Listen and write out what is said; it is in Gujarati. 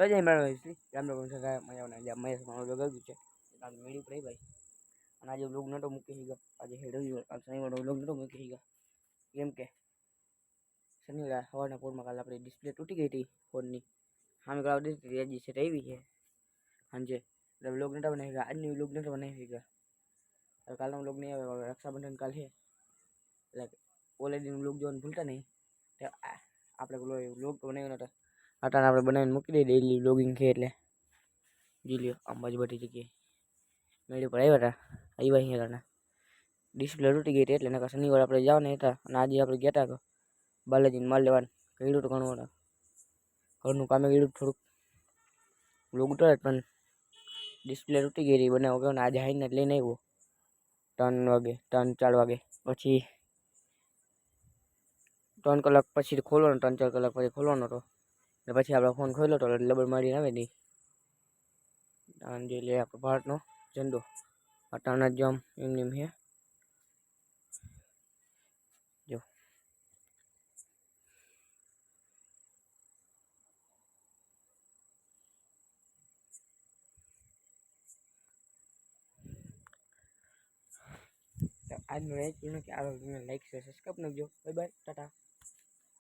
તો મેળવે છે રામ રામ. સગા મજા જ્યાં મહેશ મારો લગાવ્યું છે. આજ મેળી પડી ભાઈ. અને આજે બ્લોગ નતો મૂકી ગયો આજે હેડવ્યું આજ શનિવારનો બ્લોગ નટો મૂકી ગયો કેમ કે શનિવાર સવારના પોરમાં કાલે આપણી ડિસ્પ્લે તૂટી ગઈ હતી ફોનની. સામે કરાવી દીધી હજી સેટ આવી છે. સાંજે એટલે બ્લોગ નટો બનાવી ગયા આજની બ્લોગ નતો બનાવી ગયા કાલનો બ્લોગ નહીં આવે રક્ષાબંધન કાલ છે. એટલે ઓલે દિન બ્લોગ જોવાનું ભૂલતા નહીં. આપણે બ્લોગ બનાવ્યો નતો. અટાણે આપણે બનાવીને મૂકી દઈએ. ડેલી બ્લોગિંગ છે એટલે. જી લ્યો આમ બાજુ બધી જગ્યાએ. મેળી પર આવ્યા હતા આવ્યા અહીંયા કારણે ડિસ્પ્લે તૂટી ગઈ હતી એટલે નકા શનિવાર આપણે જવાના હતા અને આજે આપણે ગયા હતા બાલાજીને માલ લેવાનું. ગયું તો ઘણું હતું ઘરનું કામે ગયું થોડુંક. બ્લોગ ઉતરે પણ ડિસ્પ્લે તૂટી ગઈ હતી બનાવો ગયો ને આજે હાઈને લઈને આવ્યો. ત્રણ વાગે, ત્રણ ચાર વાગે પછી ત્રણ કલાક પછી ખોલવાનો, ત્રણ ચાર કલાક પછી ખોલવાનો હતો. ને પછી આપણે ફોન ખોલ્યો હતો એટલે લબર મારીને આવે નહીં અને જે લે આપણો ભારતનો ઝંડો અટાણા જ આમ એમને એમ હે જો તો આજનો મેચ પૂર્ણ કે આ લાઈક છે સબસ્ક્રાઈબ નાખજો બાય બાય ટાટા